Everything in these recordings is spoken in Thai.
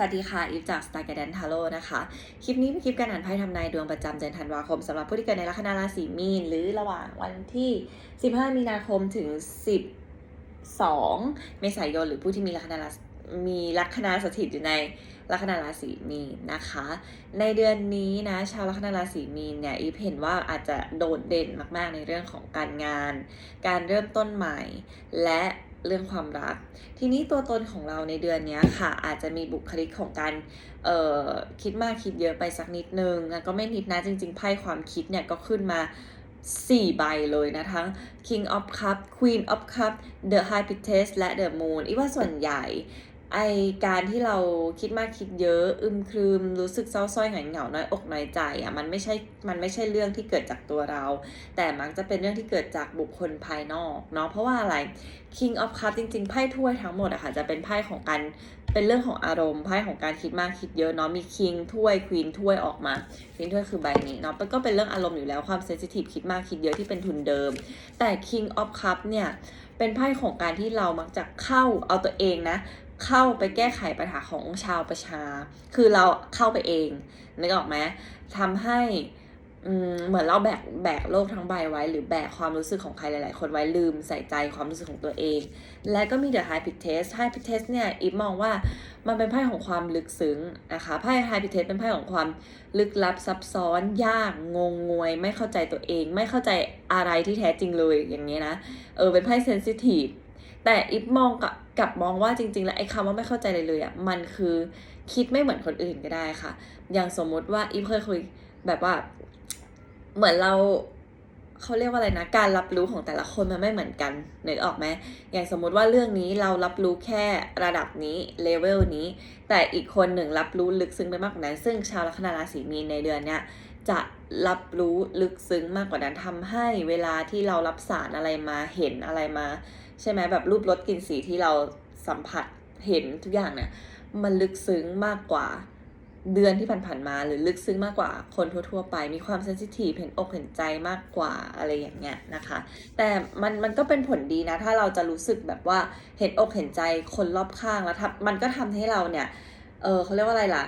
สวัสดีค่ะ อีฟจาก Star g u i d a n c e Tarot นะคะ คลิปนี้เป็นคลิปการอ่านไพ่ทำนายดวงประจำเดือนธันวาคมสำหรับผู้ที่เกิดในลัคนาราศีมีน หรือระหว่างวันที่ 15 มีนาคมถึง 12 เมษายน หรือผู้ที่มีลัคนารามีลัคนาสถิตอยู่ในลัคนาราศีมีนนะคะ ในเดือนนี้นะชาวลัคนาราศีมีนเนี่ยอีฟเห็นว่าอาจจะโดดเด่นมากๆในเรื่องของการงาน การเริ่มต้นใหม่ และ เรื่องความรัก ทีนี้ตัวตนของเราในเดือนนี้ค่ะ อาจจะมีบุคลิกของการเอ่อคิดมากคิดเยอะไปสักนิดนึงแล้วก็ไม่นิดนะจริง ๆ ไพ่ความคิดเนี่ยก็ขึ้นมา4 ใบเลยนะ ทั้ง King of Cup Queen of Cup The High Priestess และ The Moon อีว่าส่วนใหญ่ ไอการที่เราคิดมากคิดเยอะ อึมครึมรู้สึกเศร้าส้อยหงอยเหงาน้อยอกน้อยใจอะมันไม่ใช่มันไม่ใช่เรื่องที่เกิดจากตัวเรา แต่มักจะเป็นเรื่องที่เกิดจากบุคคลภายนอกเนาะเพราะว่าอะไร King of Cup จริงๆไพ่ถ้วยทั้งหมดอะค่ะจะเป็นไพ่ของการเป็นเรื่องของอารมณ์ไพ่ของการคิดมากคิดเยอะเนาะมี King ถ้วย Queen ถ้วยออกมา Queen ถ้วยคือใบนี้เนาะก็เป็นเรื่องอารมณ์อยู่แล้วความเซนซิทีฟคิดมากคิดเยอะที่เป็นทุนเดิม แต่ King of Cup เนี่ยเป็นไพ่ของการที่เรามักจะเข้าเอาตัวเองนะ เข้าไปแก้ไขปัญหาของชาวประชา คือเราเข้าไปเองนึกออกไหมทำให้เหมือนเราแบกแบกโลกทั้งใบไว้ หรือแบกความรู้สึกของใครหลาย ๆ คนไว้ลืมใส่ใจความรู้สึกของตัวเอง และก็มี The High p i t e s t High p i t e s t เนี่ยอีฟมองว่ามันเป็นไพ่ของความลึกซึ้งนะคะไพ่ High p i t e s t เป็นไพ่ของความลึกลับซับซ้อน ยากงงงวย ไม่เข้าใจตัวเอง ไม่เข้าใจอะไรที่แท้จริงเลยอย่างนี้นะเออเป็นไพ่เซนซิทีฟแต่อิฟมองกับ กลับมองว่าจริง ๆ แล้วไอ้คำว่าไม่เข้าใจเลยเลยอะมันคือคิดไม่เหมือนคนอื่นก็ได้ค่ะ อย่างสมมติว่าอิฟเคยคุยแบบว่า เหมือนเราเขาเรียกว่าอะไรนะ การรับรู้ของแต่ละคนมันไม่เหมือนกันนึกออกไหมอย่างสมมุติว่าเรื่องนี้เรารับรู้แค่ระดับนี้เลเวลนี้ แต่อีกคนหนึ่งรับรู้ลึกซึ้งไปมากกว่านั้น ซึ่งชาวลัคนาราศีมีนในเดือนเนี้ยจะรับรู้ลึกซึ้งมากกว่านั้นทำให้เวลาที่เรารับสารอะไรมาเห็นอะไรมา ใช่ไหมแบบรูปรสกลิ่นสีที่เราสัมผัสเห็นทุกอย่างเนี่ยมันลึกซึ้งมากกว่าเดือนที่ผ่านๆมา หรือลึกซึ้งมากกว่าคนทั่วๆไป มีความเซนซิทีฟเห็นอกเห็นใจมากกว่าอะไรอย่างเงี้ยนะคะ แต่มันมันก็เป็นผลดีนะ ถ้าเราจะรู้สึกแบบว่าเห็นอกเห็นใจคนรอบข้างแล้วทำมันก็ทำให้เราเนี่ยเออเขาเรียกว่าอะไรล่ะ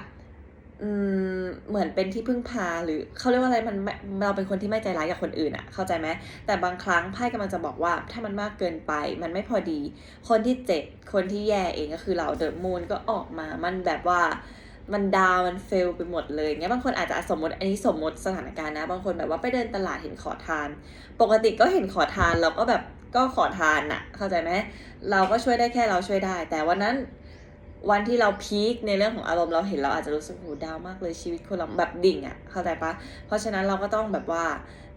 เหมือนเป็นที่พึ่งพาหรือเขาเรียกว่าอะไรมันเราเป็นคนที่ไม่ใจร้ายกับคนอื่นอะเข้าใจไหมแต่บางครั้งไพ่กำลังจะบอกว่าถ้ามันมากเกินไป มันไม่พอดี คนที่เจ็บคนที่แย่เองก็คือเราเดอะมูนก็ออกมา มันแบบว่ามันดาวมันเฟลไปหมดเลยเงี้ยบางคนอาจจะสมมติอันนี้สมมติสถานการณ์นะ บางคนแบบว่าไปเดินตลาดเห็นขอทาน ปกติก็เห็นขอทานเราก็แบบก็ขอทานอะเข้าใจไหมเราก็ช่วยได้แค่เราช่วยได้ แต่วันนั้น วันที่เราพีคในเรื่องของอารมณ์เราเห็นเราอาจจะรู้สึกโหดาวมากเลยชีวิตคนเราแบบดิ่งอะ่ะเข้าใจปะเพราะฉะนั้นเราก็ต้องแบบว่า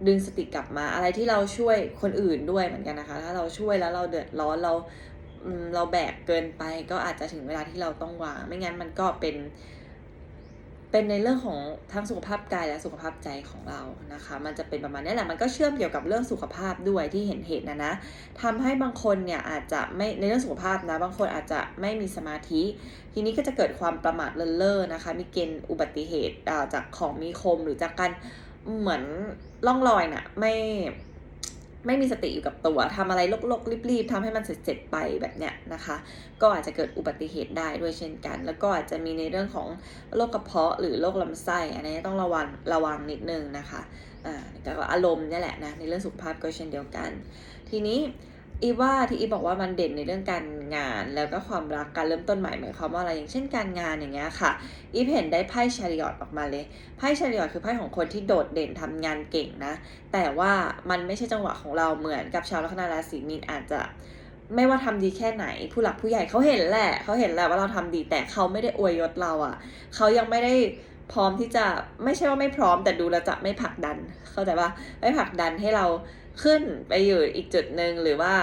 ดึงสติกลับมาอะไรที่เราช่วยคนอื่นด้วยเหมือนกันนะคะ ถ้าเราช่วยแล้วเราเดือดร้อนเราเราแบกเกินไปก็อาจจะถึงเวลาที่เราต้องวาง ไม่งั้นมันก็เป็น เป็นในเรื่องของทั้งสุขภาพกายและสุขภาพใจของเรานะคะ มันจะเป็นประมาณนี้แหละมันก็เชื่อมเกี่ยวกับเรื่องสุขภาพด้วยที่เห็นเหตุนะนะทำให้บางคนเนี่ยอาจจะไม่ในเรื่องสุขภาพนะบางคนอาจจะไม่มีสมาธิ ทีนี้ก็จะเกิดความประมาทเลินเล่อนะคะ มีเกณฑ์อุบัติเหตุจากของมีคมหรือจากการเหมือนล่องลอยน่ะไม่ ไม่มีสติอยู่กับตัวทำอะไรลกๆรีบๆทำให้มันเสร็จๆไปแบบเนี้ยนะคะ ก็อาจจะเกิดอุบัติเหตุได้ด้วยเช่นกัน แล้วก็อาจจะมีในเรื่องของโรคกระเพาะหรือโรคลำไส้อันนี้ต้องระวังระวังนิดนึงนะคะอ่าแล้วก็อารมณ์นี่แหละนะในเรื่องสุขภาพก็เช่นเดียวกัน ทีนี้ อีว่าที่อีบอกว่ามันเด่นในเรื่องการงาน แล้วก็ความรักการเริ่มต้นใหม่หมายความว่าอะไรอย่างเช่นการงานอย่างเงี้ยค่ะ อีเห็นได้ไพ่ชาริออตออกมาเลยไพ่ชาริออตคือไพ่ของคนที่โดดเด่นทำงานเก่งนะ แต่ว่ามันไม่ใช่จังหวะของเราเหมือนกับชาวลัคนาราศีมีนอาจจะไม่ว่าทำดีแค่ไหน ผู้หลักผู้ใหญ่เขาเห็นแหละเขาเห็นแหละว่าเราทำดีแต่เขาไม่ได้อวยยศเราอะ่ะเขายังไม่ได้พร้อมที่จะไม่ใช่ว่าไม่พร้อมแต่ดูแลจะไม่ผลักดัน เข้าใจปะไม่ผลักดันให้เรา ขึ้นไปอยู่อีกจุดหนึ่งหรือว่า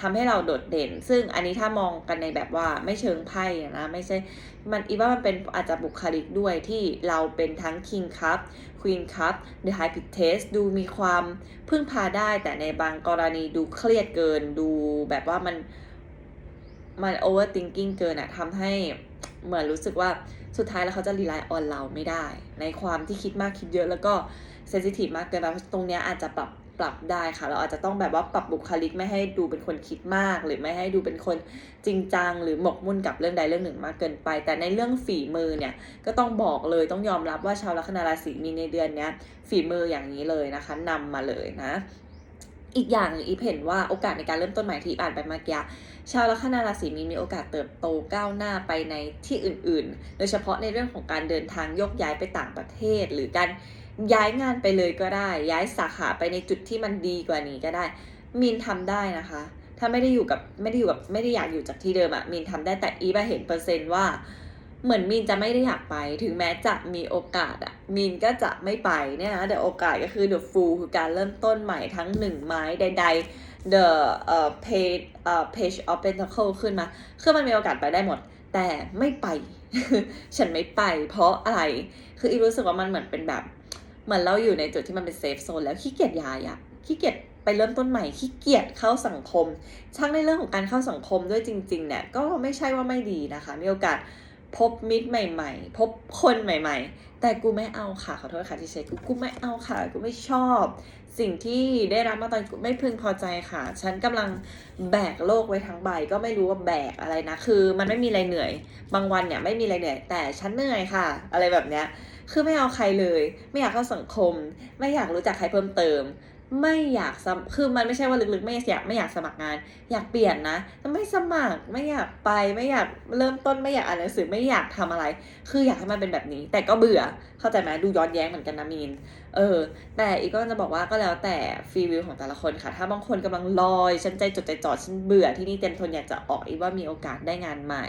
ทำให้เราโดดเด่น ซึ่งอันนี้ถ้ามองกันในแบบว่าไม่เชิงไพ่นะไม่ใช่มันอีว่ามันเป็นอาจจะบุคลิกด้วยที่เราเป็นทั้ง King Cup Queen Cup The High p i e s t e s ดูมีความพึ่งพาได้ แต่ในบางกรณีดูเครียดเกินดูแบบว่ามันมัน overthinking เกินอะทำให้เหมือนรู้สึกว่าสุดท้ายแล้วเขาจะ rely on เราไม่ได้ ในความที่คิดมากคิดเยอะแล้วก็ sensitive มากเกินไปตรงเนี้ยอาจจะปรับ ปรับได้ค่ะ เราอาจจะต้องแบบว่าปรับบุคลิกไม่ให้ดูเป็นคนคิดมาก หรือไม่ให้ดูเป็นคนจริงจังหรือหมกมุ่นกับเรื่องใดเรื่องหนึ่งมากเกินไป แต่ในเรื่องฝีมือเนี่ยก็ต้องบอกเลยต้องยอมรับว่าชาวลัคนาราศีมีในเดือนเนี้ยฝีมืออย่างนี้เลยนะคะนำมาเลยนะอีกอย่างอีฟเห็นว่าโอกาสในการเริ่มต้นใหม่ที่อ่านไปเมื่อกี้ชาวลัคนาราศีมีนมีโอกาสเติบโตก้าวหน้าไปในที่อื่น ๆ โดยเฉพาะในเรื่องของการเดินทางยกย้ายไปต่างประเทศ หรือการ ย้ายงานไปเลยก็ได้ ย้ายสาขาไปในจุดที่มันดีกว่านี้ก็ได้ มีนทำได้นะคะ ถ้าไม่ได้อยู่กับไม่ได้อยู่กับไม่ได้อยากอยู่จากที่เดิมอะมีนทำได้แต่อีฟอะเห็นเปอร์เซนต์ว่า เหมือนมีนจะไม่ได้อยากไป ถึงแม้จะมีโอกาสอะมีนก็จะไม่ไปเนี่ยนะแต่โอกาสก็คือ the full คือการเริ่มต้นใหม่ทั้งหนึ่งไม้ใด ๆ the เอ่อ page เอ่อ page of pentacle ขึ้นมา คือมันมีโอกาสไปได้หมด แต่ไม่ไป ฉันไม่ไป เพราะอะไร คืออีรู้สึกว่ามันเหมือนเป็นแบบ เหมือนเราอยู่ในจุดที่มันเป็นเซฟโซนแล้วขี้เกียจย้ายอะขี้เกียจไปเริ่มต้นใหม่ขี้เกียจเข้าสังคม ช่างในเรื่องของการเข้าสังคมด้วยจริงๆเนี่ยก็ไม่ใช่ว่าไม่ดีนะคะ มีโอกาสพบมิตรใหม่ ๆ พบคนใหม่ ๆ แต่กูไม่เอาค่ะขอโทษค่ะที่ใช้กูกูไม่เอาค่ะ กูไม่ชอบ สิ่งที่ได้รับมาตอนกูไม่พึงพอใจค่ะ ฉันกำลังแบกโลกไว้ทั้งใบ ก็ไม่รู้ว่าแบกอะไรนะ คือ มันไม่มีอะไรเหนื่อย บางวันเนี่ยไม่มีอะไรเหนื่อย แต่ฉันเหนื่อยค่ะ อะไรแบบเนี้ย คือไม่เอาใครเลย ไม่อยากเข้าสังคม ไม่อยากรู้จักใครเพิ่มเติม ไม่อยากสมคือมันไม่ใช่ว่าลึกๆ ไม่อยากไม่อยากสมัครงาน อยากเปลี่ยนนะแต่ไม่สมัครไม่อยากไปไม่อยากเริ่มต้นไม่อยากอ่านหนังสือไม่อยากทำอะไร คืออยากให้มันเป็นแบบนี้ แต่ก็เบื่อเข้าใจไหมดูย้อนแย้งเหมือนกันนะมีน เออ แต่อีกก็จะบอกว่าก็แล้วแต่ฟรีวิวของแต่ละคนค่ะ ถ้าบางคนกำลังลอย ฉันใจจดใจจ่อฉันเบื่อที่นี่เต็มทนอยากจะออกอีกว่ามีโอกาสได้งานใหม่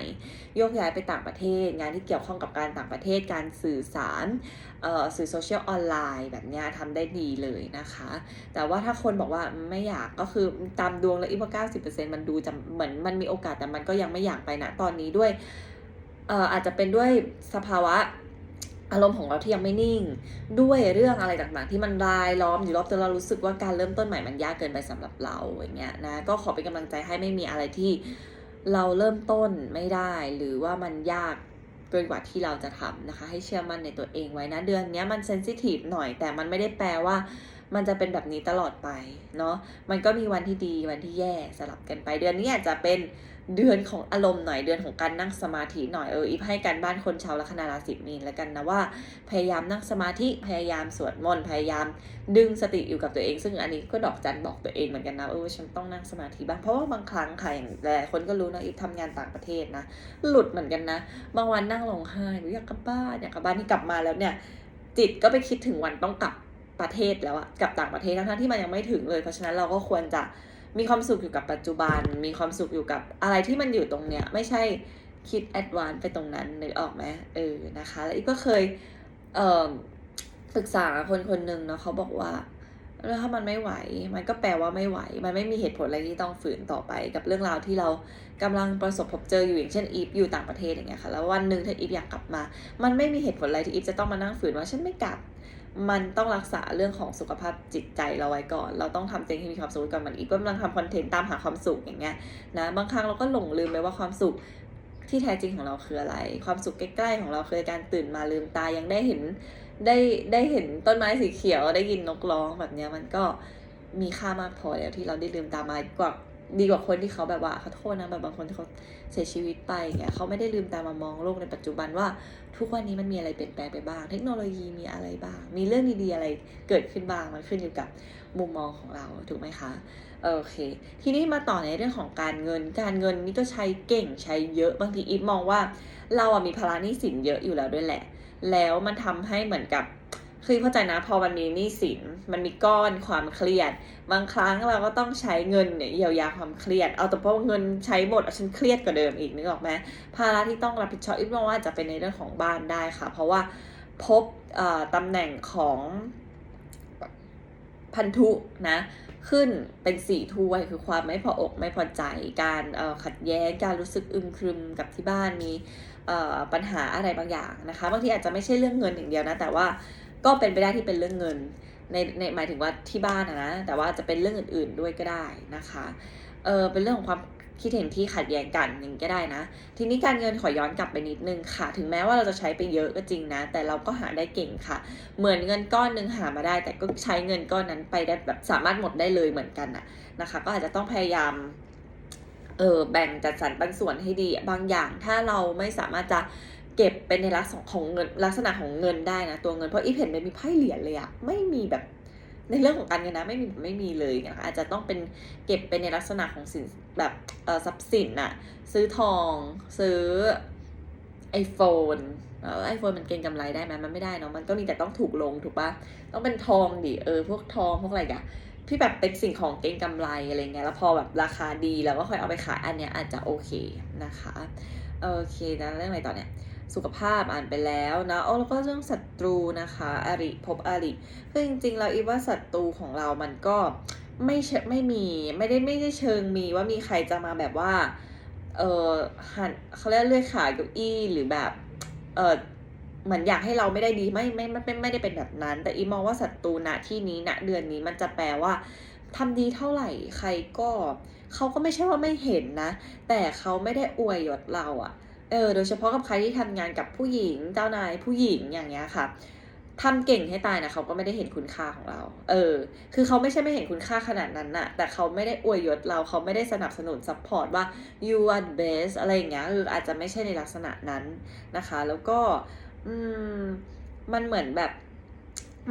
โยกย้ายไปต่างประเทศ งานที่เกี่ยวข้องกับการต่างประเทศการสื่อสารเอ่อสื่อโซเชียลออนไลน์แบบเนี้ยทำได้ดีเลยนะคะ แต่ว่าถ้าคนบอกว่าไม่อยากก็คือตามดวงแล้วอีกว่าเก้าสิบเปอร์เซ็นต์มันดูจะเหมือนมันมีโอกาสแต่มันก็ยังไม่อยากไปนะตอนนี้ด้วยเอ่ออาจจะเป็นด้วยสภาวะ อารมณ์ของเราที่ยังไม่นิ่ง ด้วยเรื่องอะไรต่างๆ ที่มันรายล้อมอยู่รอบตัวเรารู้สึกว่าการเริ่มต้นใหม่มันยากเกินไปสำหรับเราอย่างเงี้ยนะก็ขอเป็นกำลังใจให้ไม่มีอะไรที่เราเริ่มต้นไม่ได้ หรือว่ามันยากเกินกว่าที่เราจะทำนะคะ ให้เชื่อมั่นในตัวเองไว้นะ เดือนนี้มันเซนซิทีฟหน่อยแต่มันไม่ได้แปลว่า มันจะเป็นแบบนี้ตลอดไปเนาะมันก็มีวันที่ดีวันที่แย่สลับกันไป เดือนนี้อาจจะเป็น เดือนของอารมณ์หน่อยเดือนของการนั่งสมาธิหน่อยเอออีฟให้การบ้านคนชาวลัคนาราศีมีนแล้วกันนะว่า พยายามนั่งสมาธิพยายามสวดมนต์พยายามดึงสติอยู่กับตัวเอง ซึ่งอันนี้ก็ดอกจันบอกตัวเองเหมือนกันนะเออฉันต้องนั่งสมาธิบ้างเพราะว่าบางครั้งค่ะอย่างหลายคนก็รู้นะอีฟทำงานต่างประเทศนะ หลุดเหมือนกันนะ บางวันนั่งร้องไห้อยากกลับบ้านอยากกลับบ้านที่กลับมาแล้วเนี่ย จิตก็ไปคิดถึงวันต้องกลับประเทศแล้วอะกลับต่างประเทศทั้งที่มันยังไม่ถึงเลยเพราะฉะนั้นเราก็ควรจะ มีความสุขอยู่กับปัจจุบัน มีความสุขอยู่กับอะไรที่มันอยู่ตรงเนี้ย ไม่ใช่คิดแอดวานไปตรงนั้นนึกออกไหมเออนะคะ แล้วอีกก็เคยเอ่อปรึกษาคนคนหนึ่งเนาะเขาบอกว่าแล้วถ้ามันไม่ไหว มันก็แปลว่าไม่ไหว มันไม่มีเหตุผลอะไรที่ต้องฝืนต่อไป กับเรื่องราวที่เรากำลังประสบพบเจออยู่อย่างเช่นอีฟอยู่ต่างประเทศอย่างเงี้ยค่ะ แล้ววันหนึ่งถ้าอีฟอยากกลับมา มันไม่มีเหตุผลอะไรที่อีฟจะต้องมานั่งฝืนว่าฉันไม่กลับ มันต้องรักษาเรื่องของสุขภาพจิตใจเราไว้ก่อน เราต้องทำตัวเองให้มีความสุขก่อนมันอีฟก็กำลังทำคอนเทนต์ตามหาความสุขอย่างเงี้ยนะบางครั้งเราก็หลงลืมไปว่าความสุขที่แท้จริงของเราคืออะไร ความสุขใกล้ๆของเราคือการตื่นมาลืมตายังได้เห็นได้ได้เห็นต้นไม้สีเขียวได้ยินนกร้องแบบเนี้ยมันก็มีค่ามากพอแล้วที่เราได้ลืมตามา กว่า ดีกว่าคนที่เขาแบบว่าขอโทษนะแบบบางคนที่เขาเสียชีวิตไปเงี้ยเขาไม่ได้ลืมตามามองโลกในปัจจุบันว่า ทุกวันนี้มันมีอะไรเปลี่ยนแปลงไปบ้าง เทคโนโลยีมีอะไรบ้าง มีเรื่องดีๆอะไรเกิดขึ้นบ้างมันขึ้นอยู่กับมุมมองของเราถูกไหมคะโอเค ทีนี้มาต่อในเรื่องของการเงิน การเงินนี่ก็ใช้เก่งใช้เยอะบางทีอีฟมองว่า เราอะมีภาระหนี้สินเยอะอยู่แล้วด้วยแหละ แล้วมันทำให้เหมือนกับ คือเข้าใจนะพอมันมีหนี้สินมันมีก้อนความเครียด บางครั้งเราก็ต้องใช้เงินเนี่ยเยียวยาความเครียด เอาแต่เพราะว่าเงินใช้หมดฉันเครียดกว่าเดิมอีกนึกออกไหมภาระที่ต้องรับผิดชอบอีกมอว่าจะเป็นในเรื่องของบ้านได้ค่ะ เพราะว่าพบตำแหน่งของพันธุนะขึ้นเป็นสี่ถ้วยคือความไม่พออกไม่พอใจการขัดแย้งการรู้สึกอึมครึมกับที่บ้านมีปัญหาอะไรบางอย่างนะคะบางทีอาจจะไม่ใช่เรื่องเงินอย่างเดียวนะแต่ว่า ก็เป็นไปได้ที่เป็นเรื่องเงินในในหมายถึงว่าที่บ้านอะนะ แต่ว่าจะเป็นเรื่องอื่น ๆด้วยก็ได้นะคะเออเป็นเรื่องของความคิดเห็นที่ขัดแย้งกันอย่างก็ได้นะ ทีนี้การเงินขอย้อนกลับไปนิดนึงค่ะ ถึงแม้ว่าเราจะใช้ไปเยอะก็จริงนะ แต่เราก็หาได้เก่งค่ะ เหมือนเงินก้อนหนึ่งหามาได้ แต่ก็ใช้เงินก้อนนั้นไปได้แบบสามารถหมดได้เลยเหมือนกันน่ะนะคะ ก็อาจจะต้องพยายามเออแบ่งจัดสรรปันส่วนให้ดีบางอย่าง ถ้าเราไม่สามารถจะ เก็บเป็นในลักษณะของเงินลักษณะของเงินได้นะตัวเงินเพราะอีเพนไม่มีไพ่เหรียญเลยอะไม่มีแบบในเรื่องของการเงินนะไม่มีไม่มีเลยนะคะอาจจะต้องเป็นเก็บเป็นในลักษณะของสินแบบเออทรัพย์สินอะซื้อทอง ซื้อไอโฟนไอโฟนมันเก็งกำไรได้ไหมมันไม่ได้เนาะมันก็มีแต่ต้องถูกลงถูกปะต้องเป็นทองดิเออพวกทองพวกอะไรอะที่แบบเป็นสิ่งของเก็งกำไรอะไรเงี้ยแล้วพอแบบราคาดีแล้วก็ค่อยเอาไปขายอันเนี้ยอาจจะโอเคนะคะโอเคนะเรื่องอะไรต่อเนี่ย สุขภาพอ่านไปแล้วนะโอ้แล้วก็เรื่องศัตรูนะคะอริพบอริคือจริงๆเราอีว่าศัตรูของเรามันก็ไม่ไม่มีไม่ได้ไม่ได้เชิงมีว่ามีใครจะมาแบบว่าเออหันเขาเรียกเลื่อยขาเก้าอี้หรือแบบเออเหมือนอยากให้เราไม่ได้ดีไม่ไม่ไม่ไม่ไม่ได้เป็นแบบนั้น แต่อีมองว่าศัตรูณที่นี้ณเดือนนี้มันจะแปลว่าทำดีเท่าไหร่ใครก็เขาก็ไม่ใช่ว่าไม่เห็นนะ แต่เขาไม่ได้อวยยศเราอะ เออโดยเฉพาะกับใครที่ทำงานกับผู้หญิงเจ้านายผู้หญิงอย่างเงี้ยค่ะทำเก่งให้ตายนะเขาก็ไม่ได้เห็นคุณค่าของเรา เออ คือเขาไม่ใช่ไม่เห็นคุณค่าขนาดนั้นน่ะ แต่เขาไม่ได้อวยยศเราเขาไม่ได้สนับสนุนซัพพอร์ตว่า you are the best อะไรอย่างเงี้ยคืออาจจะไม่ใช่ในลักษณะนั้นนะคะ แล้วก็อืมมันเหมือนแบบ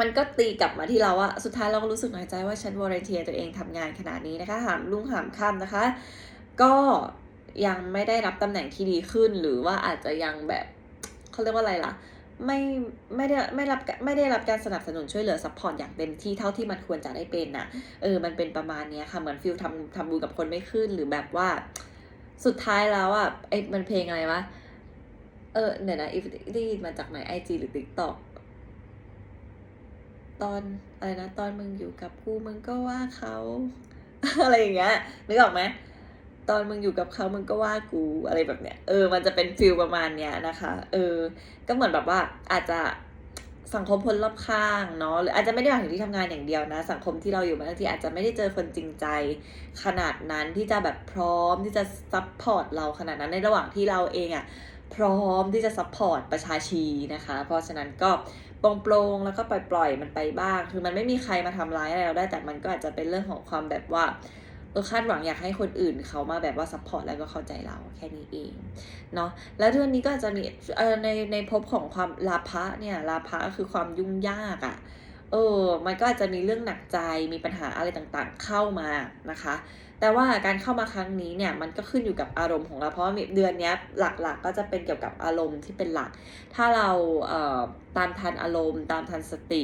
มันก็ตีกลับมาที่เราอะสุดท้ายเราก็รู้สึกน้อยใจว่าฉันวอร์เนเทียตัวเองทำงานขนาดนี้นะคะหามลุงหามค่ำนะคะ ก็ ยังไม่ได้รับตำแหน่งที่ดีขึ้น หรือว่าอาจจะยังแบบเขาเรียกว่าอะไรล่ะ ไม่ไม่ได้ไม่รับไม่ได้รับการสนับสนุนช่วยเหลือซัพพอร์ตอย่างเต็มที่เท่าที่มันควรจะได้เป็นน่ะเออมันเป็นประมาณนี้ค่ะเหมือนฟิลทำทำบุญกับคนไม่ขึ้นหรือแบบว่า สุดท้ายแล้วอะไอ้มันเพลงอะไรวะเออเดี๋ยวนะอีฟได้ยินมาจากไหนไอจีหรือติ๊กต็อกตอนอะไรนะตอนมึงอยู่กับกูมึงก็ว่าเขาอะไรอย่างเงี้ยนึกออกไหม ตอนมึงอยู่กับเขามึงก็ว่ากูอะไรแบบเนี้ยเออ มันจะเป็นฟิลประมาณเนี้ยนะคะ เออ ก็เหมือนแบบว่าอาจจะสังคมคนรอบข้างเนาะหรืออาจจะไม่ได้หมายถึงที่ทำงานอย่างเดียวนะ สังคมที่เราอยู่บางทีอาจจะไม่ได้เจอคนจริงใจ ขนาดนั้นที่จะแบบพร้อมที่จะซัพพอร์ตเราขนาดนั้นในระหว่างที่เราเองอะ่ะพร้อมที่จะซัพพอร์ตประชาชีนะคะ เพราะฉะนั้นก็โปร่งๆแล้วก็ปล่อยๆมันไปบ้าง คือมันไม่มีใครมาทำร้ายอะไรเราได้แต่มันก็อาจจะเป็นเรื่องของความแบบว่า เออคาดหวังอยากให้คนอื่นเขามาแบบว่าซัพพอร์ตแล้วก็เข้าใจเราแค่นี้เองเนาะแล้วเรื่องนี้ก็อาจจะมีเออในในภพของความลาภะเนี่ยลาภะก็คือความยุ่งยากอะ่ะเออมันก็อาจจะมีเรื่องหนักใจมีปัญหาอะไรต่างๆเข้ามานะคะ แต่ว่าการเข้ามาครั้งนี้เนี่ยมันก็ขึ้นอยู่กับอารมณ์ของเราเพราะว่าเดือนนี้หลักๆก็จะเป็นเกี่ยวกับอารมณ์ที่เป็นหลัก ถ้าเราเอ่อตามทันอารมณ์ ตามทันสติ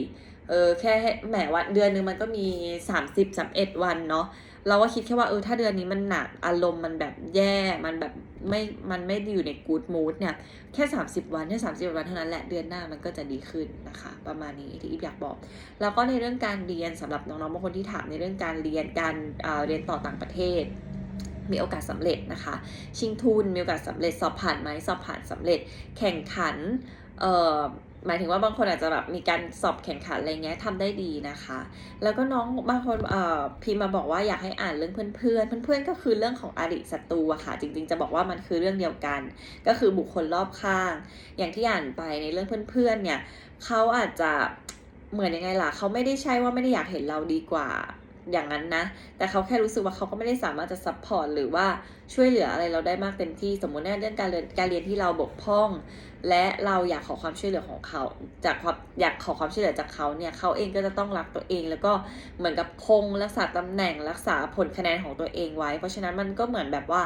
เออแค่แหมวันเดือนหนึ่งมันก็มี 30 31 วันเนาะ เราก็คิดแค่ว่าเออถ้าเดือนนี้มันหนักอารมณ์มันแบบแย่มันแบบไม่มันไม่อยู่ในกู๊ดมูดเนี่ยแค่ 30 วันแค่30 วันเท่านั้นแหละเดือนหน้ามันก็จะดีขึ้นนะคะ ประมาณนี้ที่อีฟอยากบอก แล้วก็ในเรื่องการเรียนสำหรับน้องๆบางคนที่ถามในเรื่องการเรียนการเเรียนต่อต่างประเทศมีโอกาสสำเร็จนะคะ ชิงทุนมีโอกาสสำเร็จสอบผ่านไหมสอบผ่านสำเร็จ แข่งขันเอ่อ หมายถึงว่าบางคนอาจจะแบบมีการสอบแข่งขันอะไรเงี้ยทำได้ดีนะคะ แล้วก็น้องบางคนเอ่อพิมพ์มาบอกว่าอยากให้อ่านเรื่องเพื่อนเพื่อนเพื่อนก็คือเรื่องของอดีตศัตรูอะค่ะ จริง ๆ จะบอกว่ามันคือเรื่องเดียวกัน ก็คือบุคคลรอบข้าง อย่างที่อ่านไปในเรื่องเพื่อนๆเนี่ยเขาอาจจะเหมือนยังไงล่ะเขาไม่ได้ใช่ว่าไม่ได้อยากเห็นเราดีกว่า อย่างนั้นนะ แต่เขาแค่รู้สึกว่าเขาก็ไม่ได้สามารถจะซัพพอร์ตหรือว่าช่วยเหลืออะไรเราได้มากเต็มที่ สมมุติในเรื่องการเรียนการเรียนที่เราบกพร่อง และเราอยากขอความช่วยเหลือของเขา จากความอยากขอความช่วยเหลือจากเขาเนี่ยเขาเองก็จะต้องรักตัวเอง แล้วก็เหมือนกับคงรักษาตำแหน่งรักษาผลคะแนนของตัวเองไว้ เพราะฉะนั้นมันก็เหมือนแบบว่า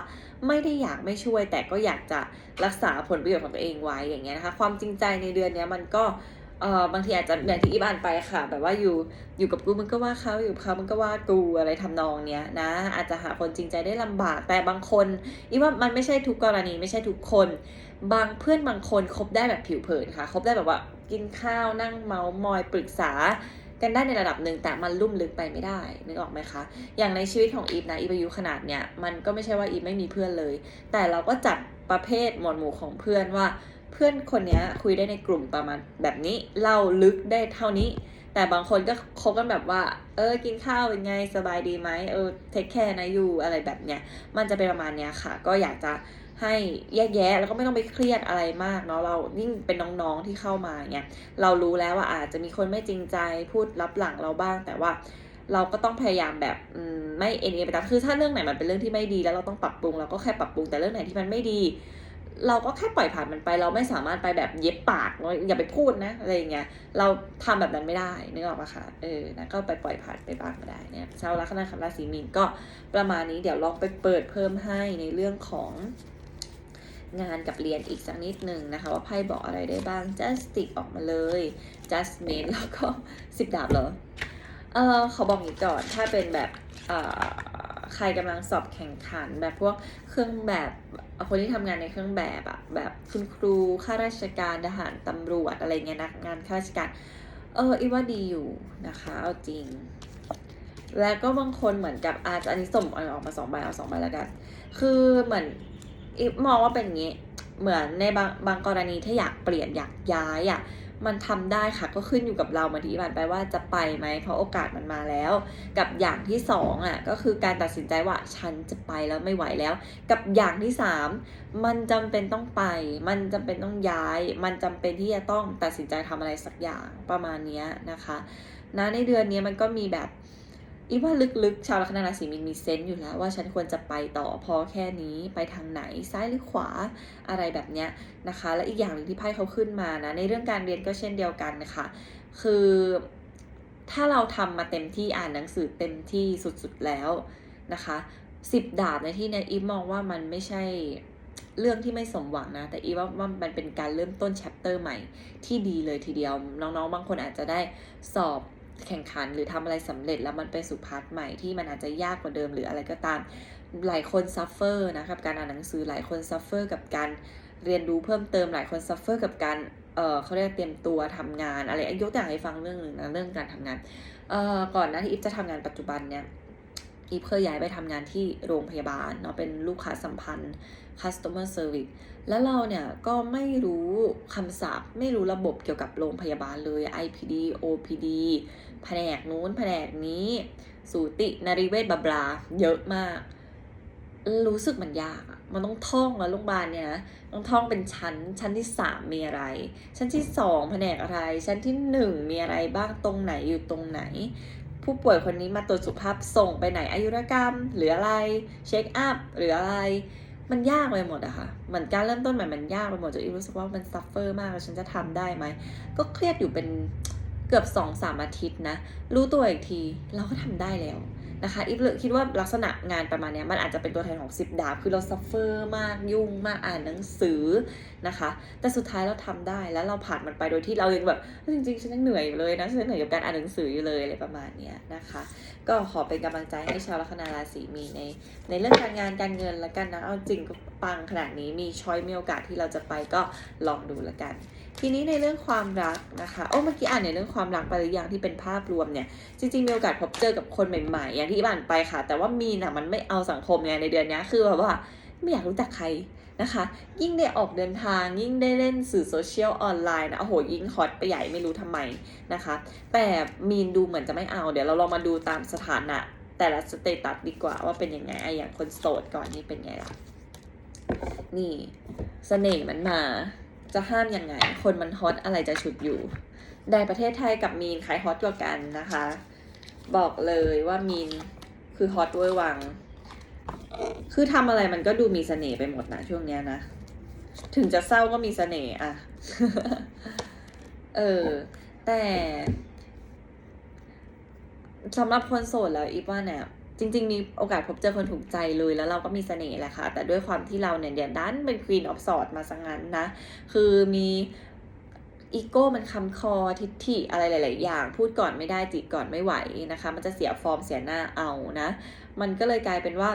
ไม่ได้อยากไม่ช่วย แต่ก็อยากจะรักษาผลประโยชน์ของตัวเองไว้อย่างเงี้ยนะคะ ความจริงใจในเดือนนี้มันก็เเออบางทีอาจจะอย่างที่อีบานไปค่ะ แบบว่าอยู่อยู่กับกูมึงก็ว่าเขาอยู่กับเขามึงก็ว่ากูอะไรทำนองเนี้ยนะ อาจจะหาคนจริงใจได้ลำบากแต่บางคนอีว่ามันไม่ใช่ทุกกรณีไม่ใช่ทุกคน บางเพื่อนบางคนคบได้แบบผิวเผินค่ะคบได้แบบว่ากินข้าวนั่งเมาส์มอยปรึกษากันได้ในระดับหนึ่งแต่มันลุ่มลึกไปไม่ได้นึกออกไหมคะ อย่างในชีวิตของอีฟนะอีฟอายุขนาดเนี้ยมันก็ไม่ใช่ว่าอีฟไม่มีเพื่อนเลย แต่เราก็จัดประเภทหมวดหมู่ของเพื่อนว่า เพื่อนคนนี้คุยได้ในกลุ่มประมาณแบบนี้เล่าลึกได้เท่านี้ แต่บางคนก็คบกันแบบว่า เออกินข้าวเป็นไงสบายดีไหมเออเทคแคร์นะอยู่อะไรแบบเนี้ยมันจะเป็นประมาณเนี้ยค่ะ ก็อยากจะให้แยกแยะแล้วก็ไม่ต้องไปเครียดอะไรมากเนาะเรายิ่งเป็นน้องๆที่เข้ามาเนี่ยเรารู้แล้วว่าอาจจะมีคนไม่จริงใจพูดรับหลังเราบ้าง แต่ว่าเราก็ต้องพยายามแบบไม่เอ็นเอไปตามคือถ้าเรื่องไหนมันเป็นเรื่องที่ไม่ดีแล้วเราต้องปรับปรุงเราก็แค่ปรับปรุงแต่เรื่องไหนที่มันไม่ดี เราก็แค่ปล่อยผ่านมันไป เราไม่สามารถไปแบบเย็บปากอย่าไปพูดนะอะไรอย่างเงี้ยเราทำแบบนั้นไม่ได้นึกออกปะคะเออนะก็ไปปล่อยผ่านไปบ้างก็ได้เนี่ยชาวลัคนาคำราศีมีนก็ประมาณนี้เดี๋ยวลองไปเปิดเพิ่มให้ในเรื่องของงานกับเรียนอีกสักนิดหนึ่งนะคะ ว่าไพ่บอกอะไรได้บ้าง justic ออกมาเลย judgment แล้วก็สิบดาบเหรอเออเขาบอกอย่างนี้ก่อนถ้าเป็นแบบเอ่อ ใครกำลังสอบแข่งขัน แบบพวกเครื่องแบบคนที่ทำงานในเครื่องแบบอะแบบคุณครูข้าราชการทหารตำรวจอะไรเงี้ยนะงานข้าราชการ เอออีว่าดีอยู่นะคะเอาจริง แล้วก็บางคนเหมือนกับอาจจะอันนี้ส่งเอออกมาสองใบเอาสองใบแล้วกัน คือเหมือนอีมองว่าเป็นงี้เหมือนในบางบางกรณีถ้าอยากเปลี่ยนอยากย้ายอะ่ะ มันทำได้ค่ะก็ขึ้นอยู่กับเรามาที่บันไปว่าจะไปไหมเพราะโอกาสมันมาแล้ว กับอย่างที่สองอะก็คือการตัดสินใจว่าฉันจะไปแล้วไม่ไหวแล้ว กับอย่างที่สามมันจำเป็นต้องไป มันจำเป็นต้องย้าย มันจำเป็นที่จะต้องตัดสินใจทำอะไรสักอย่างประมาณนี้นะคะนะในเดือนนี้มันก็มีแบบ อีว่าลึกๆ ชาวลัคนาราศีมีนมีเซนต์อยู่แล้วว่าฉันควรจะไปต่อพอแค่นี้ไปทางไหนซ้ายหรือขวาอะไรแบบเนี้ยนะคะ และอีกอย่างหนึ่งที่ไพ่เขาขึ้นมานะในเรื่องการเรียนก็เช่นเดียวกันนะคะคือถ้าเราทำมาเต็มที่อ่านหนังสือเต็มที่สุดๆแล้วนะคะสิบดาบในที่เนี้ยอีมองว่ามันไม่ใช่เรื่องที่ไม่สมหวังนะ แต่อีว่าว่ามันเป็นการเริ่มต้นแชปเตอร์ใหม่ที่ดีเลยทีเดียว น้องๆ บางคนอาจจะได้สอบ แข่งขันหรือทำอะไรสำเร็จแล้วมันไปสู่พาร์ทใหม่ที่มันอาจจะยากกว่าเดิมหรืออะไรก็ตาม หลายคนซัฟเฟอร์นะครับการอ่านหนังสือหลายคนซัฟเฟอร์กับการเรียนรู้เพิ่มเติมหลายคนซัฟเฟอร์กับการเออเขาเรียกเตรียมตัวทำงานอะไรยกตัวอย่างให้ฟังเรื่องหนึ่งนะเรื่องการทำงานเออก่อนหน้าที่อีฟจะทำงานปัจจุบันเนี่ยอีฟเคยย้ายไปทำงานที่โรงพยาบาลเนาะเป็นลูกค้าสัมพันธ์ customer service แล้วเราเนี่ยก็ไม่รู้คำศัพท์ ไม่รู้ระบบเกี่ยวกับโรงพยาบาลเลย IPD OPD แผนกนู้นแผนกนี้ สูตินรีเวชบลาบลาเยอะมาก รู้สึกมันยากมันต้องท่องแล้วโรงพยาบาลเนี่ยนะต้องท่องเป็นชั้น ชั้นที่สามมีอะไร ชั้นที่สองแผนกอะไร ชั้นที่หนึ่งมีอะไรบ้างตรงไหนอยู่ตรงไหน ผู้ป่วยคนนี้มาตรวจสุขภาพส่งไปไหนอายุรกรรม หรืออะไรเช็คอัพหรืออะไร มันยากไปหมดอะค่ะ เหมือนการเริ่มต้นใหม่มันยากไปหมดจนอีรู้สึกว่ามันซัฟเฟอร์มากแล้วฉันจะทำได้ไหม ก็เครียดอยู่เป็นเกือบ2อสามอาทิตย์นะ รู้ตัวอีกทีเราก็ทำได้แล้วนะคะอีฟคิดว่าลักษณะงานประมาณนี้มันอาจจะเป็นตัวแทนของ 10 ดาบ คือเราซัฟเฟอร์มากยุ่งมากอ่านหนังสือนะคะ แต่สุดท้ายเราทำได้แล้วเราผ่านมันไปโดยที่เรายังแบบจริงๆฉันยังเหนื่อยอยู่เลยนะฉันยังเหนื่อยกับการอ่านหนังสืออยู่เลยอะไรประมาณนี้นะคะ ก็ขอเป็นกำลังใจให้ชาวลัคนาราศีมีใน ในเรื่องการงานการเงินละกันนะเอาจริงก็ปังขนาดนี้มีช้อยมีโอกาสที่เราจะไปก็ลองดูละกัน ทีนี้ในเรื่องความรักนะคะโอ้เมื่อกี้อ่านในเรื่องความรักไปหรือยังที่เป็นภาพรวมเนี่ยจริงๆมีโอกาสพบเจอกับคนใหม่ๆ อย่างที่อ่านไปค่ะ แต่ว่ามีน่ะมันไม่เอาสังคมไงในเดือนนี้คือแบบว่าไม่อยากรู้จักใคร นะคะ ยิ่งได้ออกเดินทาง ยิ่งได้เล่นสื่อโซเชียลออนไลน์นะโอ้โหยิ่งฮอตไปใหญ่ไม่รู้ทำไมนะคะ แต่มีนดูเหมือนจะไม่เอา เดี๋ยวเราลองมาดูตามสถานะ แต่ละสเตตัสดีกว่าว่าเป็นยังไงไออย่างคนโสดก่อนนี่เป็นไงล่ะนี่สเสน่ห์มันมาจะห้ามยังไง คนมันฮอตอะไรจะฉุดอยู่ในประเทศไทยกับมีนใครฮอตกว่ากันนะคะ บอกเลยว่ามีนคือฮอตเวอร์วัง คือทำอะไรมันก็ดูมีเสน่ห์ไปหมดนะช่วงเนี้ยนะ ถึงจะเศร้าก็มีเสน่ห์อะเออ แต่สำหรับคนโสดแล้วอีฟว่าเนี่ยจริง ๆ มีโอกาสพบเจอคนถูกใจเลยแล้วเราก็มีเสน่ห์แหละค่ะ แต่ด้วยความที่เราเนี่ยเดี๋ยวดันเป็น Queen of Swords มาสังงั้นนะ คือมีอีโก้มันคำคอทิฐิอะไรหลาย ๆ อย่าง พูดก่อนไม่ได้จีบก่อนไม่ไหวนะคะ มันจะเสียฟอร์มเสียหน้าเอานะ มันก็เลยกลายเป็นว่า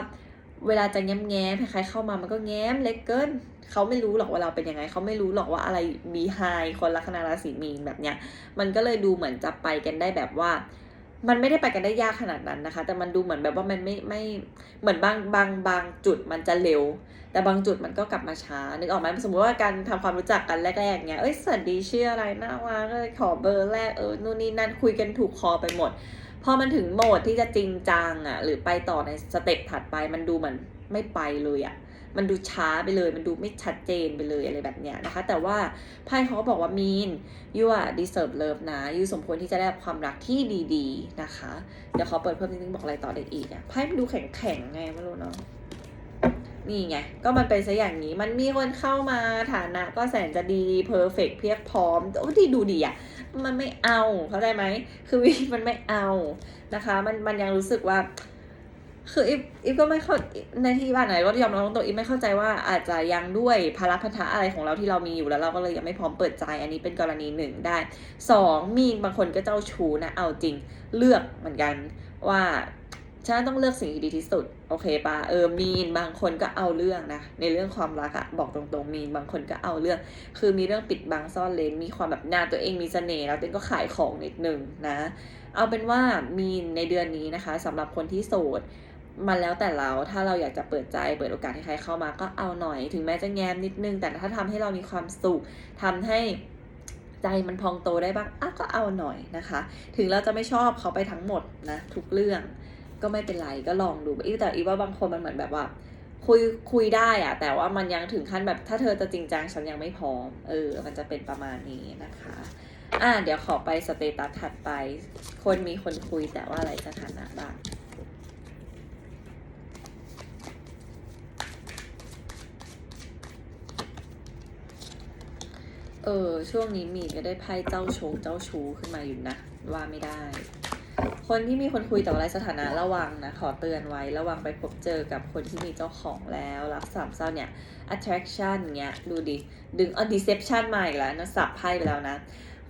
เวลาจะแง้มแง้มใครเข้ามามันก็แง้มเล็กเกินเขาไม่รู้หรอกว่าเราเป็นยังไง เขาไม่รู้หรอกว่าอะไรบีไฮคนลัคนาราศีมีนแบบเนี้ย มันก็เลยดูเหมือนจะไปกันได้แบบว่า มันไม่ได้ไปกันได้ยากขนาดนั้นนะคะ แต่มันดูเหมือนแบบว่ามันไม่ไม่เหมือนบางบางบางจุดมันจะเร็ว แต่บางจุดมันก็กลับมาช้า นึกออกไหมสมมติว่าการทำความรู้จักกันแรกๆเนี้ยเอ้ยสวัสดีชื่ออะไรหน่ารักเลยขอเบอร์แรกเออนู่นนี่นั่นคุยกันถูกคอไปหมด พอมันถึงโหมดที่จะจริงจังอะ หรือไปต่อในสเต็ปถัดไปมันดูเหมือนไม่ไปเลยอะ มันดูช้าไปเลย มันดูไม่ชัดเจนไปเลยอะไรแบบเนี้ยนะคะ แต่ว่าไพ่เขาบอกว่ามีน you are deserve love นะ you สมควรที่จะได้รับความรักที่ดีๆนะคะ เดี๋ยวเขาเปิดเพิ่มนิดนึงบอกอะไรต่อได้อีกอะไพ่มันดูแข็งๆไงไม่รู้เนาะนี่ไง ก็มันเป็นซะอย่างนี้ มันมีคนเข้ามาฐานะก็แสนจะดีเพอร์เฟกเพียบพร้อม โอ้ที่ดูดีอะ มันไม่เอาเข้าใจไหมคือวีมันไม่เอานะคะ มันมันยังรู้สึกว่า คืออีฟอีฟก็ไม่เข้าในที่บ้านไหนก็ยอมรับตรงๆอีฟไม่เข้าใจว่าอาจจะยังด้วยภาระพันธะอะไรของเราที่เรามีอยู่แล้วเราก็เลยยังไม่พร้อมเปิดใจ อันนี้เป็นกรณีหนึ่งได้สองมีบางคนก็เจ้าชู้นะเอาจริงเลือกเหมือนกันว่า ฉันต้องเลือกสิ่งที่ดีที่สุด โอเคปะเออมีนบางคนก็เอาเรื่องนะ ในเรื่องความรักอะบอกตรงๆ มีนบางคนก็เอาเรื่อง คือมีเรื่องปิดบังซ่อนเลนมีความแบบหน้าตัวเองมีเสน่ห์แล้วตัวเองก็ขายของนิดนึงนะ เอาเป็นว่ามีนในเดือนนี้นะคะสำหรับคนที่โสดมันแล้วแต่เราถ้าเราอยากจะเปิดใจเปิดโอกาสให้ใครเข้ามาก็เอาหน่อยถึงแม้จะแง้มนิดนึง แต่ถ้าทำให้เรามีความสุขทำให้ใจมันพองโตได้บ้างอะก็เอาหน่อยนะคะ ถึงเราจะไม่ชอบเขาไปทั้งหมดนะทุกเรื่อง ก็ไม่เป็นไรก็ลองดูอีแต่อีว่าบางคนมันเหมือนแบบว่า คุยคุยได้อะแต่ว่ามันยังถึงขั้นแบบถ้าเธอจะจริงจังฉันยังไม่พร้อม เออ มันจะเป็นประมาณนี้นะคะ อะเดี๋ยวขอไปสเตตัสถัดไป คนมีคนคุยแต่ว่าอะไรสถานะบ้างเออช่วงนี้มีก็ได้ไพ่เจ้าโชงเจ้าชู้ขึ้นมาอยู่นะ ว่าไม่ได้ คนที่มีคนคุยแต่ว่าไรสถานะระวังนะ ขอเตือนไว้ระวังไปพบเจอกับคนที่มีเจ้าของแล้ว รักสามเศร้าเนี่ย attraction เงี้ยดูดิ ดึงเออ deception มาอีกแล้วนะสับไพ่ไปแล้วนะ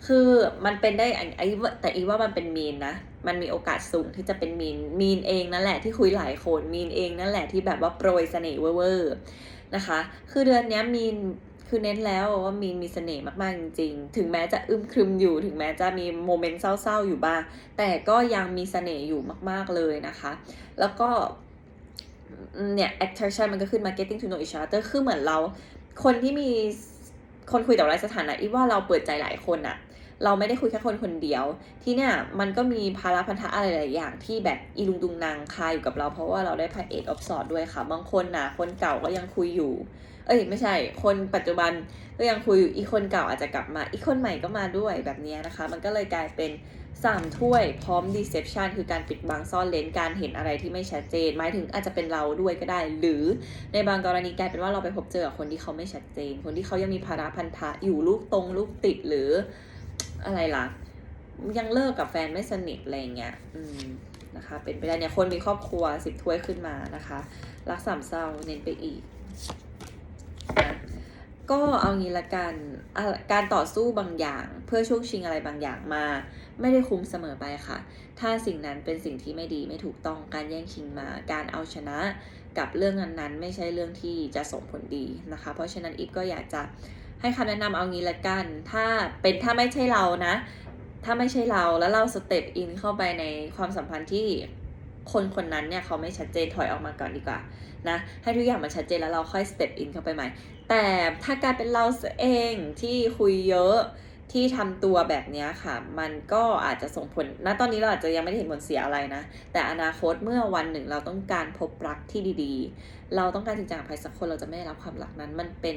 คือมันเป็นได้ไอ้แต่อีว่ามันเป็นมีนนะ มันมีโอกาสสูงที่จะเป็นมีนมีนเองนั่นแหละที่คุยหลายคนมีนเองนั่นแหละที่แบบว่าโปรยเสน่ห์เวอร์นะคะ คือเดือนนี้มีน คือเน้นแล้วว่ามีนมีเสน่ห์มากๆจริงๆ ถึงแม้จะอึมครึมอยู่ ถึงแม้จะมีโมเมนต์เศร้าๆอยู่บ้าง แต่ก็ยังมีเสน่ห์อยู่มากๆเลยนะคะ แล้วก็เนี่ย attraction มันก็ขึ้นมา getting to know each other คือเหมือนเรา คนที่มีคนคุยแต่ไรสถานะอีว่าเราเปิดใจหลายคนอะ เราไม่ได้คุยแค่คนคนเดียว ที่เนี่ยมันก็มีภาระพันธะอะไรหลายอย่างที่แบบอีลุงตุงนางคายอยู่กับเราเพราะว่าเราได้พระเอกออฟสอดด้วยค่ะ บางคนนะคนเก่าก็ยังคุยอยู่ เอ้ยไม่ใช่ คนปัจจุบันก็ยังคุยอยู่อีกคนเก่าอาจจะกลับมา อีกคนใหม่ก็มาด้วยแบบนี้นะคะ มันก็เลยกลายเป็นสามถ้วยพร้อม deception คือการปิดบังซ่อนเลนการเห็นอะไรที่ไม่ชัดเจนหมายถึงอาจจะเป็นเราด้วยก็ได้ หรือในบางกรณีกลายเป็นว่าเราไปพบเจอกับคนที่เขาไม่ชัดเจน คนที่เขายังมีภาระพันธะอยู่ลูกตรงลูกติดหรือ อะไรล่ะ ยังเลิกกับแฟนไม่สนิทอะไรเงี้ยอืมนะคะ เป็นไปได้เนี่ยคนมีครอบครัวสิบถ้วยขึ้นมานะคะ รักสามเศร้าเน้นไปอีกนะก็เอางี้ละกันการต่อสู้บางอย่าง เพื่อช่วงชิงอะไรบางอย่างมา ไม่ได้คุ้มเสมอไปค่ะ ถ้าสิ่งนั้นเป็นสิ่งที่ไม่ดีไม่ถูกต้องการแย่งชิงมา การเอาชนะกับเรื่องนั้นๆ ไม่ใช่เรื่องที่จะส่งผลดีนะคะ เพราะฉะนั้นอีฟก็อยากจะ ให้คำแนะนำเอางี้ละกัน ถ้าเป็นถ้าไม่ใช่เรานะ ถ้าไม่ใช่เราแล้วเราสเต็ปอินเข้าไปในความสัมพันธ์ที่คนคนนั้นเนี่ยเขาไม่ชัดเจนถอยออกมาก่อนดีกว่านะให้ทุกอย่างมันชัดเจนแล้วเราค่อยสเต็ปอินเข้าไปใหม่ แต่ถ้ากลายเป็นเราเองที่คุยเยอะที่ทำตัวแบบนี้ค่ะ มันก็อาจจะส่งผลณตอนนี้เราอาจจะยังไม่ได้เห็นผลเสียอะไรนะ แต่อนาคตเมื่อวันหนึ่งเราต้องการพบรักที่ดีๆ เราต้องการจริงจังกับใครสักคนเราจะไม่ได้รับความรักนั้น มันเป็น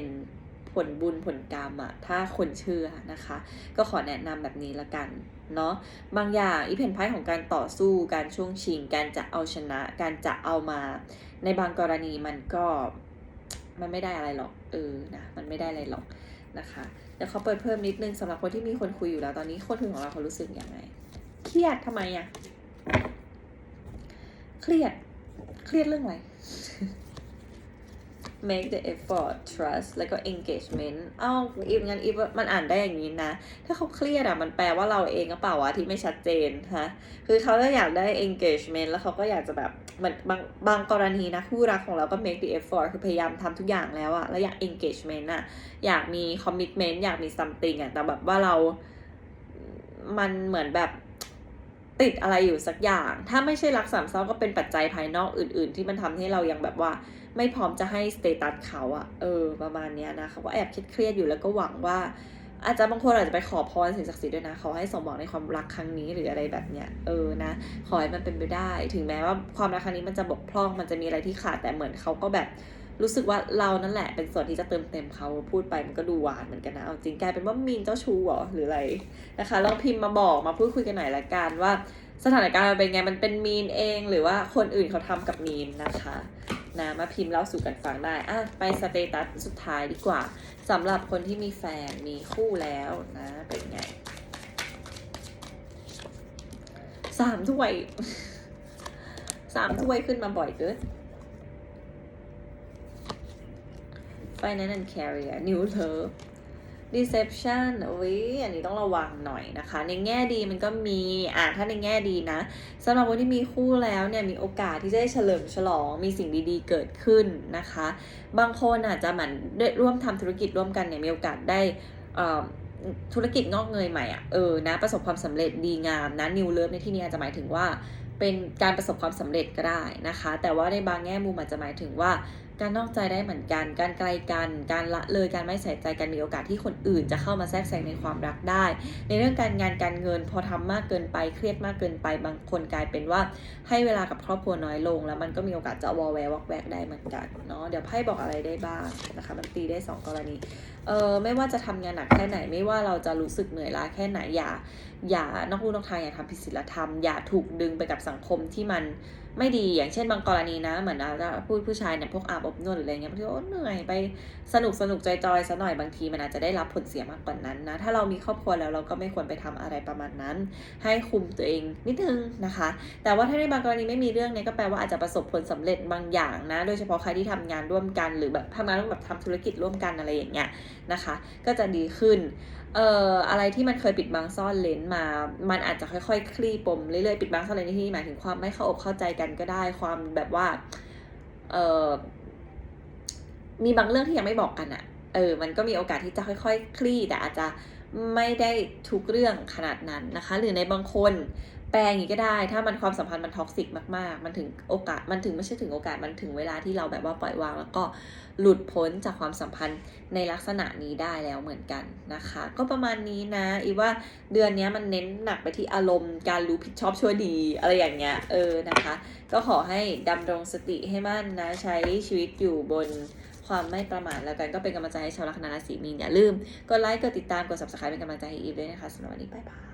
ผลบุญผลกรรมอะถ้าคนเชื่อนะคะ ก็ขอแนะนำแบบนี้ละกันเนาะบางอย่างอีเพนไพ่ของการต่อสู้การช่วงชิง การจะเอาชนะ การจะเอามา ในบางกรณีมันก็มันไม่ได้อะไรหรอกเออนะมันไม่ได้อะไรหรอกนะคะเดี๋ยวเขาเปิดเพิ่มนิดนึงสำหรับคนที่มีคนคุยอยู่แล้วตอนนี้คนคุยของเราเขารู้สึกยังไงเครียดทำไมอะเครียดเครียดเรื่องอะไร make the effort trust แล้วก็ engagement อ้าวอีฟงั้นอีฟมันอ่านได้อย่างนี้นะ ถ้าเขาเครียดอะมันแปลว่าเราเองก็เปล่าวะที่ไม่ชัดเจนฮะคือเขาก็อยากได้ engagement แล้วเขาก็อยากจะแบบเหมือนบางบางกรณีนะคู่รักของเราก็ make the effort คือพยายามทำทุกอย่างแล้วอะแล้วอยาก engagement อะอยากมี commitment อยากมี something อะแต่แบบว่าเรา มันเหมือนแบบติดอะไรอยู่สักอย่าง ถ้าไม่ใช่รักสามเศร้าก็เป็นปัจจัยภายนอกอื่น ๆ ที่มันทำให้เรายังแบบว่า ไม่พร้อมจะให้สเตตัสเขาอะเออประมาณเนี้ยนะเขาก็แอบเครียดๆอยู่แล้วก็หวังว่า อาจจะบางคนอาจจะไปขอพรสิ่งศักดิ์สิทธิ์ด้วยนะขอให้สมหวังในความรักครั้งนี้หรืออะไรแบบเนี้ยเออนะขอให้มันเป็นไปได้ ถึงแม้ว่าความรักครั้งนี้มันจะบกพร่องมันจะมีอะไรที่ขาดแต่เหมือนเขาก็แบบรู้สึกว่าเรานั่นแหละเป็นส่วนที่จะเติมเต็มเขาพูดไปมันก็ดูหวานเหมือนกันนะเอาจริงกลายเป็นว่ามีนเจ้าชู้เหรอหรืออะไรนะคะลองพิมพ์มาบอกมาพูดคุยกันหน่อยละกันว่าสถานการณ์มันเป็นไงมันเป็นมีนเอง หรือว่าคนอื่นเขาทำกับมีนนะคะ นะมาพิมพ์เล่าสู่กันฟังได้อะไปสเตตัสสุดท้ายดีกว่าสำหรับคนที่มีแฟนมีคู่แล้วนะเป็นไงสามถ้วยสามถ้วยขึ้นมาบ่อยเกิน Finance and Career New Love Deception อุ้ยอันนี้ต้องระวังหน่อยนะคะ ในแง่ดีมันก็มี อ่าถ้าในแง่ดีนะสำหรับคนที่มีคู่แล้วเนี่ยมีโอกาสที่จะได้เฉลิมฉลองมีสิ่งดีๆเกิดขึ้นนะคะ บางคนอาจจะเหมือนได้ร่วมทำธุรกิจร่วมกันเนี่ยมีโอกาสได้ธุรกิจงอกเงยใหม่อะเออนะประสบความสำเร็จดีงามนะ New Love ในที่นี้อาจจะหมายถึงว่าเป็นการประสบความสำเร็จก็ได้นะคะ แต่ว่าในบางแง่มุมอาจจะหมายถึงว่าการนอกใจได้เหมือนกัน การไกลกัน การละเลย การไม่ใส่ใจกันมีโอกาสที่คนอื่น จะเข้ามาแทรกแซงในความรักได้ ในเรื่องการงานการเงินพอทำมากเกินไปเครียดมากเกินไปบางคนกลายเป็นว่าให้เวลากับครอบครัวน้อยลง แล้วมันก็มีโอกาสจะวอลแวร์วอกแวกได้เหมือนกันเนาะเดี๋ยวไพ่บอกอะไรได้บ้างนะคะมันตีได้สองกรณีเออไม่ว่าจะทำงานหนักแค่ไหนไม่ว่าเราจะรู้สึกเหนื่อยล้าแค่ไหนอย่าอย่านอกลู่นอกทางอย่าทำผิดศีลธรรมอย่าถูกดึงไปกับสังคมที่มัน ไม่ดีอย่างเช่นบางกรณีนะ เหมือนเราพูดผู้ชายเนี่ยพวกอาบอบนวดหรืออะไรเงี้ยบางทีโอ้เหนื่อยไปสนุกสนุกจอยๆซะหน่อยบางทีมันอาจจะได้รับผลเสียมากกว่านั้นนะ ถ้าเรามีครอบครัวแล้วเราก็ไม่ควรไปทำอะไรประมาณนั้น ให้คุมตัวเองนิดนึงนะคะ แต่ว่าถ้าในบางกรณีไม่มีเรื่องเนี่ยก็แปลว่าอาจจะประสบผลสำเร็จบางอย่างนะ โดยเฉพาะใครที่ทำงานร่วมกัน หรือแบบทำงานร่วมแบบทำธุรกิจร่วมกันอะไรอย่างเงี้ยนะคะ ก็จะดีขึ้นเอ่ออะไรที่มันเคยปิดบังซ่อนเลนมา มันอาจจะค่อยๆคลี่ปมเรื่อยๆปิดบังซ่อนเลนที่นี้หมายถึงความไม่เข้าอกเข้าใจกันก็ได้ ความแบบว่า เออมีบางเรื่องที่ยังไม่บอกกันอะเออ มันก็มีโอกาสที่จะค่อยๆคลี่แต่อาจจะไม่ได้ทุกเรื่องขนาดนั้นนะคะ หรือในบางคน แปลงอย่างนี้ก็ได้ ถ้ามันความสัมพันธ์มันท็อกซิกมากๆ มันถึงโอกาส มันถึงไม่ใช่ถึงโอกาส มันถึงเวลาที่เราแบบว่าปล่อยวาง แล้วก็หลุดพ้นจากความสัมพันธ์ในลักษณะนี้ได้แล้วเหมือนกันนะคะ ก็ประมาณนี้นะ อีว่าเดือนนี้มันเน้นหนักไปที่อารมณ์ การรู้ผิดชอบชั่วดี อะไรอย่างเงี้ย เออ นะคะ ก็ขอให้ดำรงสติให้มั่นนะ ใช้ชีวิตอยู่บนความไม่ประมาทแล้วกันก็เป็นกำลังใจให้ชาวลัคนาราศีมีนอย่าลืมกดไลค์กดติดตามกด subscribe เป็นกำลังใจให้อีฟด้วยนะคะสำหรับวันนี้บ๊ายบาย